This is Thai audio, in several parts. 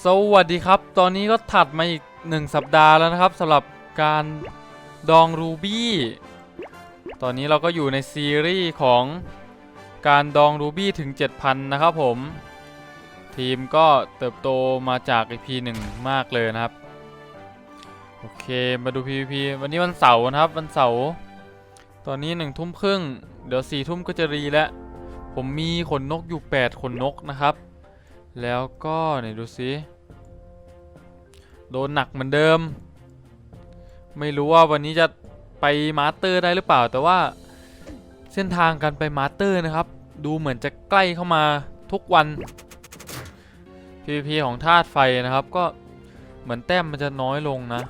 สวัสดีครับ ตอนนี้ก็ถัดมาอีกหนึ่งสัปดาห์แล้วนะครับสำหรับการดองรูบี้ ตอนนี้เราก็อยู่ในซีรีส์ของการดองรูบี้ถึง 7,000 นะครับผม ทีมก็เติบโตมาจาก EP 1มากเลยนะครับ โอเค มาดู PVP วันนี้วันเสาร์นะครับ วันเสาร์ ตอนนี้หนึ่งทุ่มครึ่ง เดี๋ยวสี่ทุ่มก็จะรีแล้ว ผมมีขนนกอยู่ 8 ขนนกนะครับ แล้วก็ไหนดูสิโดนหนักเหมือนเดิม ไม่รู้ว่าวันนี้จะไปมาสเตอร์ได้หรือเปล่า แต่ว่าเส้นทางการไปมาสเตอร์นะครับ ดูเหมือนจะใกล้เข้ามาทุกวัน PVP ของธาตุไฟนะครับ ก็เหมือนแต้มมันจะน้อยลงนะ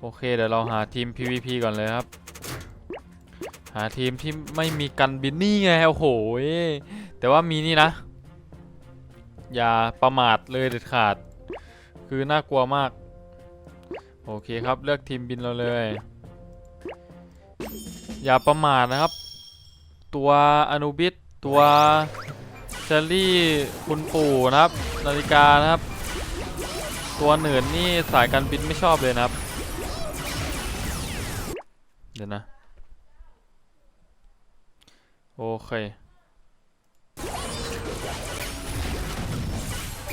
โอเคเดี๋ยวเราหาทีม PVP ก่อนเลยครับ หาทีมที่ไม่มีกันบินนี่ไงโอ้โหแต่ว่ามีนี่นะ อย่าประมาทเลยเด็ดขาด คือน่ากลัวมาก โอเคครับเลือกทีมบินเราเลย อย่าประมาทนะครับ ตัวอนุบิสตัวเชอรี่คุณปู่นะครับ นาฬิกานะครับ ตัวเหนือนนี่สายการบินไม่ชอบเลยนะครับ เดี๋ยวนะ โอเค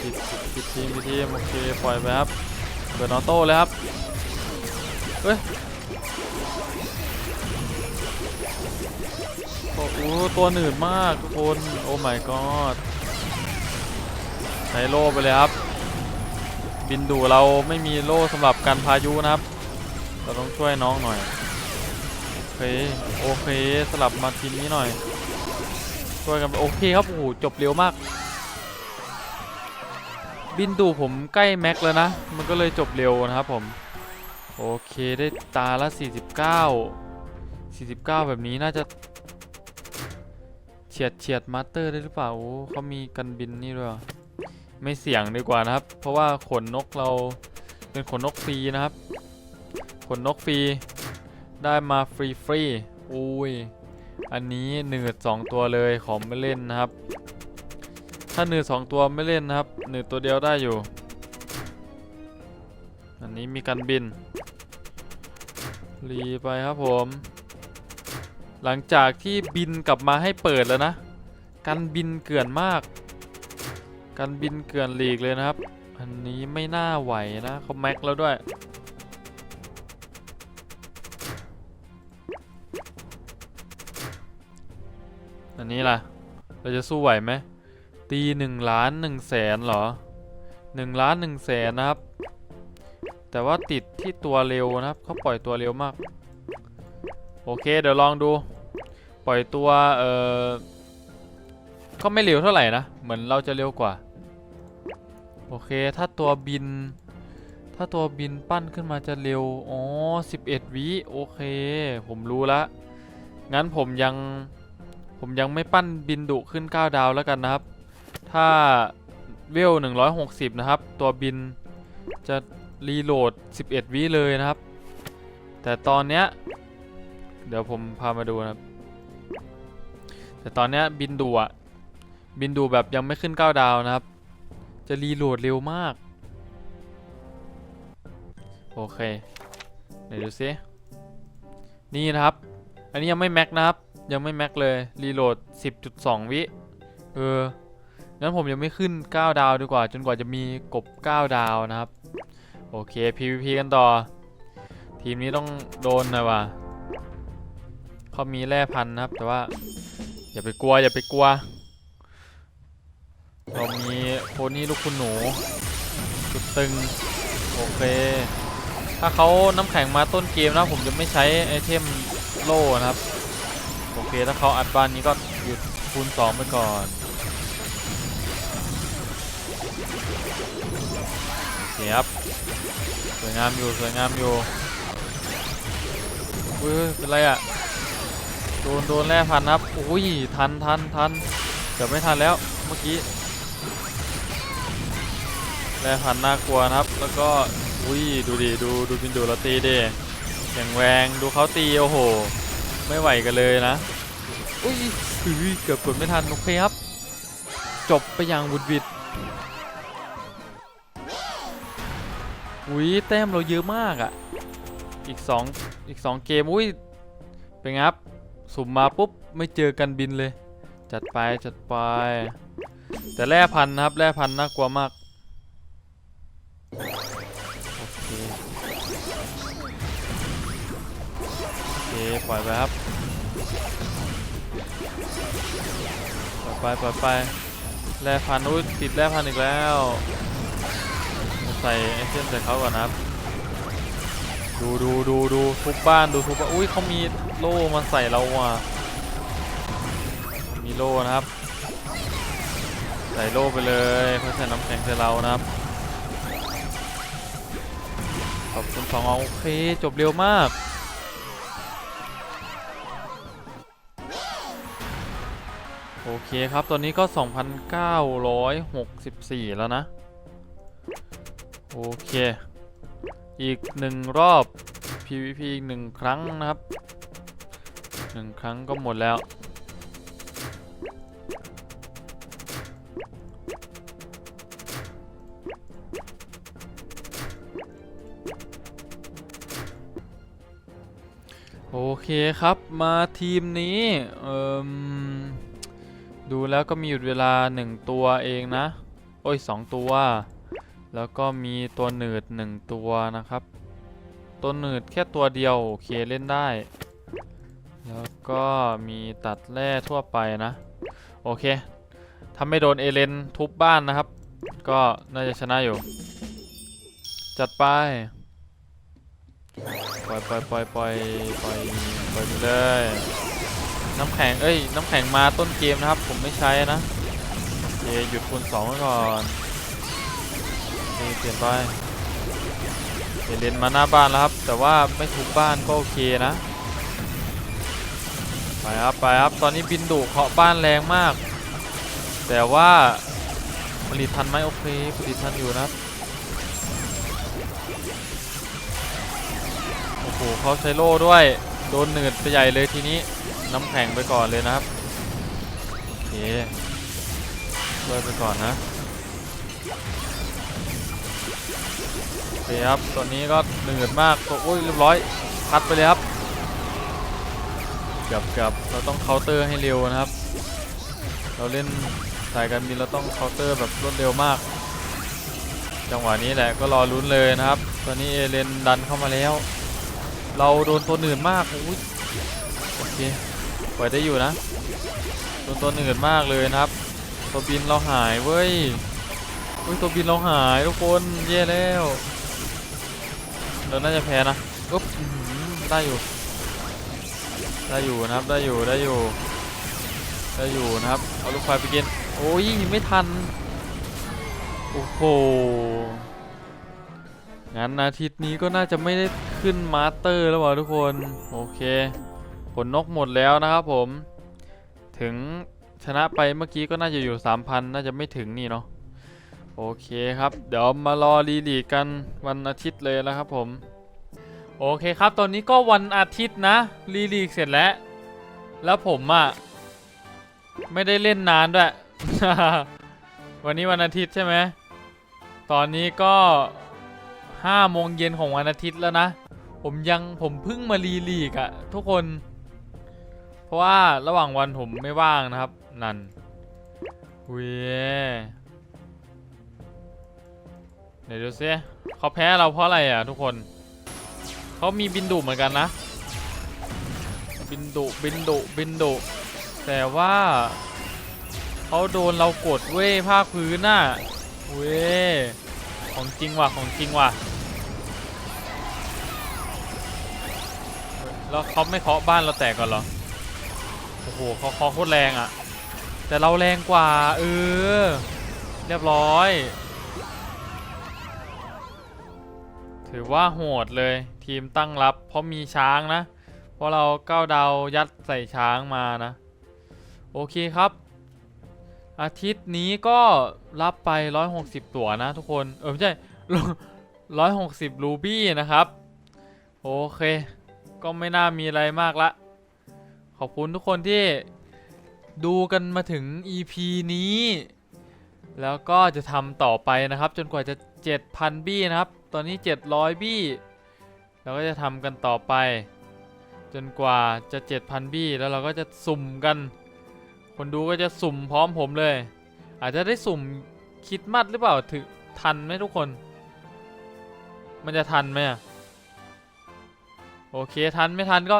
ปิดปิดทีมปิดทีมโอเคปล่อยไปครับเปิดออโต้เลยครับเฮ้ยโอ้โหตัวหนืดมากทุกคนโอ้ my god ใช้โล่ไปเลยครับ บินดูเราไม่มีโล่สำหรับการพายุนะครับ เราต้องช่วยน้องหน่อย โอเค โอเคสลับมาทีมนี้หน่อย ช่วยกันโอเคครับ โอ้โห จบเร็วมาก บินดูผมใกล้แม็กแล้วนะ มันก็เลยจบเร็วนะครับผม โอเคได้ตาละ 49 49 แบบนี้น่าจะเฉียดเฉียดมาสเตอร์ได้หรือเปล่าโอ้เขามีกันบินนี่ด้วยไม่เสี่ยงดีกว่านะครับ เพราะว่าขนนกเราเป็นขนนกฟรีนะครับ ขนนกฟรี ได้มาฟรีฟรีอุ้ย อันนี้หนืด2ตัวเลยขอไม่เล่นนะครับ ถ้าหนืดสองตัวไม่เล่นนะครับหนืดตัวเดียวได้อยู่ อันนี้มีการบินรีไปครับผม หลังจากที่บินกลับมาให้เปิดแล้วนะการบินเกื่อนมาก การบินเกื่อนหลีกเลยนะครับ อันนี้ไม่น่าไหวนะเขาแม็กแล้วด้วยอันนี้ล่ะ เราจะสู้ไหวไหม ตีหนึ่งล้านหนึ่งแสนเหรอหนึ่งล้านหนึ่งแสนนะครับ แต่ว่าติดที่ตัวเร็วนะครับเขาปล่อยตัวเร็วมาก โอเคเดี๋ยวลองดู ปล่อยตัวเออก็ไม่เร็วเท่าไหร่นะ เหมือนเราจะเร็วกว่า โอเคถ้าตัวบิน ถ้าตัวบินปั้นขึ้นมาจะเร็ว อ๋อ 11 วิโอเค ผมรู้ละ งั้นผมยังผมยังไม่ปั้นบินดุขึ้น 9 ดาวแล้วกันนะครับ ถ้าเวล160 นะครับ ตัวบินจะรีโหลด 11 วิเลยนะครับ แต่ตอนเนี้ย เดี๋ยวผมพามาดูนะครับ แต่ตอนเนี้ยบินดูอะบินดูแบบยังไม่ขึ้น 9 ดาวนะครับ จะรีโหลดเร็วมาก โอเคไหนดูซินี่นะครับ อันนี้ยังไม่แม็กนะครับ ยังไม่แม็กเลย รีโหลด 10.2 วิ เออ งั้นผมยังไม่ขึ้น 9 ดาวดีกว่า จนกว่าจะมีกบ 9 ดาวนะครับ โอเค PVP กันต่อ ทีมนี้ต้องโดนนะว่ะเขามีแร่พันนะครับ แต่ว่า อย่าไปกลัว อย่าไปกลัว เรามีโคนี่ลูกคุณหนูจุดตึง โอเค ถ้าเขาน้ำแข็งมาต้นเกมนะ ผมจะไม่ใช้ไอเทมโล่นะครับ โอเค ถ้าเขาอัดบ้านนี้ก็หยุดคูณ 2 ไปก่อน โอเครับสวยงามอยู่สวยงามอยู่เฮ้ยเป็นไรอะ่ะโดนโดนแร่พันครับอุ้ยทันทันทันเกือบไม่ทันแล้วเมื่อกี้แร่พันน่ากลัวครับ แล้วก็อุ้ยดูดิดูดูบินดูเราตีดิอย่างแรงดูเขาตีโอ้โห ไม่ไหวกันเลยนะอุ้ยอุ้ยเกือบกดไม่ทันโอเคครับ จบไปอย่างบุดบิด อุ้ยแต้มเราเยอะมากอะ่ะ อีกสองอีกสองเกมอุ้ยเป็นงครับสุ่มมาปุ๊บไม่เจอกันบินเลย จัดไปจัดไป แต่แร่พันธุ์นะครับแร่พันธุ์น่ากลัวมากโอเคโอเคปล่อยไปครับปล่อยไปปล่อยไปแร่พันธุ์อุ้ยติดแร่พันธุ์อีกแล้ว ใส่ไอเทมใส่เขาก่อนนะครับดูดูดูดูทุบบ้านดูทุบบ้านอุ้ยเขามีโล่มาใส่เราว่ะมีโล่นะครับ ใส่โล่ไปเลยเขาใส่น้ำแข็งใส่เรานะครับขอบคุณสองเอาโอเคจบเร็วมากโอเคครับ ตอนนี้ก็ 2,964 แล้วนะ โอเค อีกหนึ่งรอบ PVP อีกหนึ่งครั้งนะครับหนึ่งครั้งก็หมดแล้ว โอเคครับมาทีมนี้เอ่มดูแล้วก็มีหยุดเวลา 1 ตัวเองนะ โอ้ย 2 ตัว แล้วก็มีตัวหนืด1ตัวนะครับ ตัวหนืดแค่ตัวเดียวโอเคเล่นได้ แล้วก็มีตัดแร่ทั่วไปนะ โอเคถ้าไม่โดนเอเลนทุบบ้านนะครับ ก็น่าจะชนะอยู่ จัดไป ปล่อยปล่อยปล่อยปล่อยปล่อยปล่อยไปเลย น้ำแข็ง เอ้ย น้ำแข็งมาต้นเกมนะครับ ผมไม่ใช้นะโอเคหยุดคูณสองไว้ก่อน เปลี่ยนไปเปลี่ยนเลนมาหน้าบ้านแล้วครับ แต่ว่าไม่ทุบบ้านก็โอเคนะ ไปครับไปครับ ตอนนี้บินดุเคาะบ้านแรงมาก แต่ว่าผลิตทันไหมโอเคผลิตทันอยู่นะ โอ้โหเขาใช้โล่ด้วย โดนหนืดไปใหญ่เลยทีนี้ น้ำแข็งไปก่อนเลยนะครับ โอเคช่วยไปก่อนนะ คครับตอนนี้ก็เหนืดมากโอ้ยเรียบร้อยพัดไปเลยครับเกือบเกือบเราต้องเคาน์เตอร์ให้เร็วนะครับ เราเล่นสายการบินเราต้องเคาน์เตอร์แบบรวดเร็วมาก จังหวะนี้แหละก็รอลุ้นเลยนะครับ ตอนนี้เอเลนดันเข้ามาแล้ว เราโดนตัวหนืดมากโอ้ยโอเคปล่อยได้อยู่นะโดนตัวหนืดมากเลยนะครับ ตัวบินเราหายเว้ยเฮ้ยตัวบินเราหายทุกคนแย่แล้ว เราน่าจะแพ้นะอุ๊บได้อยู่ ได้อยู่นะครับ ได้อยู่ ได้อยู่ ได้อยู่นะครับ เอาลูกไฟไปกิน โอ้ยยิงไม่ทัน โอ้โห งั้นอาทิตย์นี้ก็น่าจะไม่ได้ขึ้นมาสเตอร์แล้วว่ะทุกคน โอเค ผลนกหมดแล้วนะครับผม ถึงชนะไปเมื่อกี้ก็น่าจะอยู่ 3,000 น่าจะไม่ถึงนี่เนาะ โอเคครับ เดี๋ยวมารอรีลีกันวันอาทิตย์เลยแล้วครับผม โอเคครับตอนนี้ก็วันอาทิตย์นะรีลีกเสร็จแล้ว แล้วผมอะ่ะไม่ได้เล่นนานด้วย วันนี้วันอาทิตย์ใช่ไหมตอนนี้ก็ห้าโมงเย็นของวันอาทิตย์แล้วนะ ผมยังผมเพิ่งมารีลีกอะทุกคน เพราะว่าระหว่างวันผมไม่ว่างนะครับ นั่นเว้ย ดี๋ยวดูซิเขาแพ้เราเพราะอะไรอะทุกคนเขามีบินดุเหมือนกันนะ บินดุบินดุบินดุแต่ว่าเขาโดนเรากดเว้ยภาคพื้นน่ะเว้ยของจริงว่ะของจริงว่ะแล้วเขาไม่เคาะบ้านเราแตกก่อนเหรอโอ้โหเขาเคาะโคตรแรงอะ แต่เราแรงกว่าเออเรียบร้อย ถือว่าโหดเลยทีมตั้งรับ เพราะมีช้างนะ เพราะเราก้าวดาวยัดใส่ช้างมานะ โอเคครับ อาทิตย์นี้ก็รับไป 160 ตั๋วนะทุกคน เออไม่ใช่ 160 รูบี้นะครับ โอเค ก็ไม่น่ามีอะไรมากละ ขอบคุณทุกคนที่ดูกันมาถึง EP นี้ แล้วก็จะทำต่อไปนะครับ จนกว่าจะ 7,000 บี้นะครับ ตอนนี้ 700 บี้ เราก็จะทำกันต่อไป จนกว่าจะ 7,000 บี้ แล้วเราก็จะสุ่มกัน คนดูก็จะสุ่มพร้อมผมเลย อาจจะได้สุ่มคิดมัดหรือเปล่าถึงทันไหมทุกคน มันจะทันไหมโอเคทันไม่ทันก็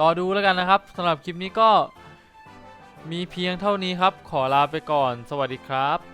รอดูแล้วกันนะครับสำหรับคลิปนี้ก็มีเพียงเท่านี้ครับ ขอลาไปก่อน สวัสดีครับ